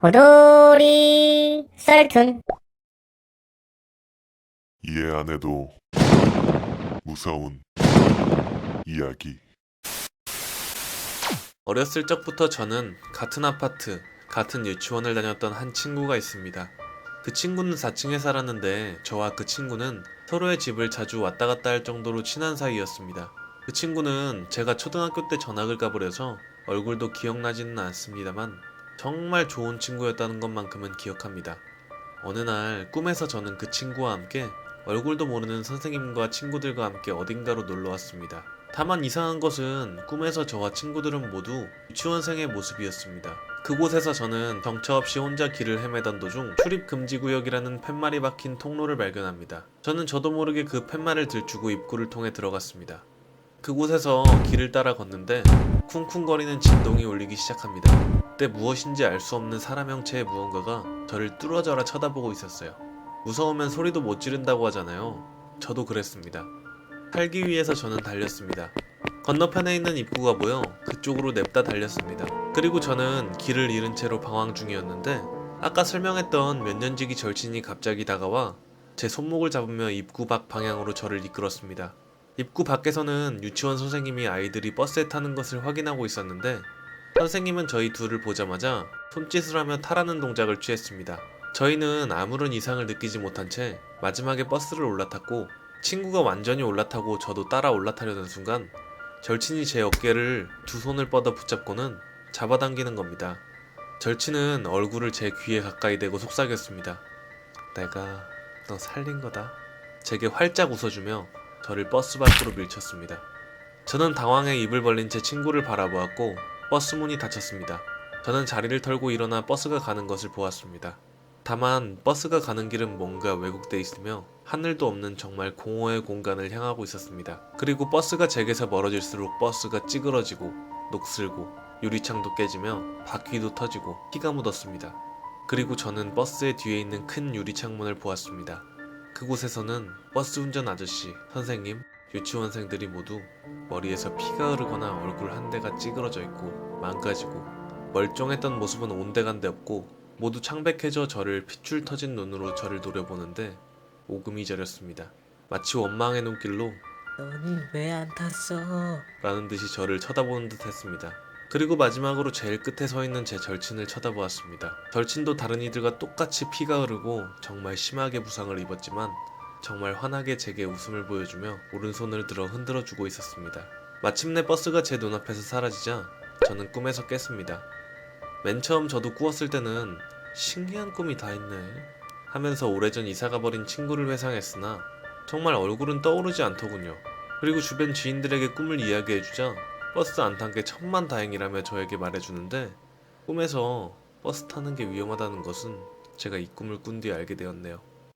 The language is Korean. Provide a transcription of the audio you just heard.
호돌이 썰툰 이해 안 해도 무서운 이야기. 어렸을 적부터 저는 같은 아파트, 같은 유치원을 다녔던 한 친구가 있습니다. 그 친구는 4층에 살았는데 저와 그 친구는 서로의 집을 자주 왔다 갔다 할 정도로 친한 사이였습니다. 그 친구는 제가 초등학교 때 전학을 가버려서 얼굴도 기억나지는 않습니다만 정말 좋은 친구였다는 것만큼은 기억합니다. 어느 날 꿈에서 저는 그 친구와 함께 얼굴도 모르는 선생님과 친구들과 함께 어딘가로 놀러 왔습니다. 다만 이상한 것은 꿈에서 저와 친구들은 모두 유치원생의 모습이었습니다. 그곳에서 저는 정처 없이 혼자 길을 헤매던 도중 출입 금지 구역이라는 팻말이 박힌 통로를 발견합니다. 저는 저도 모르게 그 팻말을 들추고 입구를 통해 들어갔습니다. 그곳에서 길을 따라 걷는데 쿵쿵거리는 진동이 울리기 시작합니다. 그때 무엇인지 알 수 없는 사람 형체의 무언가가 저를 뚫어져라 쳐다보고 있었어요. 무서우면 소리도 못 지른다고 하잖아요. 저도 그랬습니다. 살기 위해서 저는 달렸습니다. 건너편에 있는 입구가 보여 그쪽으로 냅다 달렸습니다. 그리고 저는 길을 잃은 채로 방황 중이었는데 아까 설명했던 몇 년지기 절친이 갑자기 다가와 제 손목을 잡으며 입구 밖 방향으로 저를 이끌었습니다. 입구 밖에서는 유치원 선생님이 아이들이 버스에 타는 것을 확인하고 있었는데 선생님은 저희 둘을 보자마자 손짓을 하며 타라는 동작을 취했습니다. 저희는 아무런 이상을 느끼지 못한 채 마지막에 버스를 올라탔고 친구가 완전히 올라타고 저도 따라 올라타려는 순간 절친이 제 어깨를 두 손을 뻗어 붙잡고는 잡아당기는 겁니다. 절친은 얼굴을 제 귀에 가까이 대고 속삭였습니다. 내가 너 살린 거다. 제게 활짝 웃어주며 저를 버스 밖으로 밀쳤습니다. 저는 당황해 입을 벌린 제 친구를 바라보았고 버스 문이 닫혔습니다. 저는 자리를 털고 일어나 버스가 가는 것을 보았습니다. 다만 버스가 가는 길은 뭔가 왜곡돼 있으며 하늘도 없는 정말 공허의 공간을 향하고 있었습니다. 그리고 버스가 제게서 멀어질수록 버스가 찌그러지고 녹슬고 유리창도 깨지며 바퀴도 터지고 피가 묻었습니다. 그리고 저는 버스의 뒤에 있는 큰 유리창문을 보았습니다. 그곳에서는 버스 운전 아저씨, 선생님, 유치원생들이 모두 머리에서 피가 흐르거나 얼굴 한 대가 찌그러져 있고 망가지고 멀쩡했던 모습은 온데간데 없고 모두 창백해져 저를 핏줄 터진 눈으로 저를 노려보는데 오금이 저렸습니다. 마치 원망의 눈길로 넌왜안 탔어? 라는 듯이 저를 쳐다보는 듯 했습니다. 그리고 마지막으로 제일 끝에 서 있는 제 절친을 쳐다보았습니다. 절친도 다른 이들과 똑같이 피가 흐르고 정말 심하게 부상을 입었지만 정말 환하게 제게 웃음을 보여주며 오른손을 들어 흔들어 주고 있었습니다. 마침내 버스가 제 눈앞에서 사라지자 저는 꿈에서 깼습니다. 맨 처음 저도 꾸었을 때는 신기한 꿈이 다 있네 하면서 오래전 이사가 버린 친구를 회상했으나 정말 얼굴은 떠오르지 않더군요. 그리고 주변 지인들에게 꿈을 이야기해주자 버스 안 탄 게 천만 다행이라며 저에게 말해주는데 꿈에서 버스 타는 게 위험하다는 것은 제가 이 꿈을 꾼 뒤에 알게 되었네요.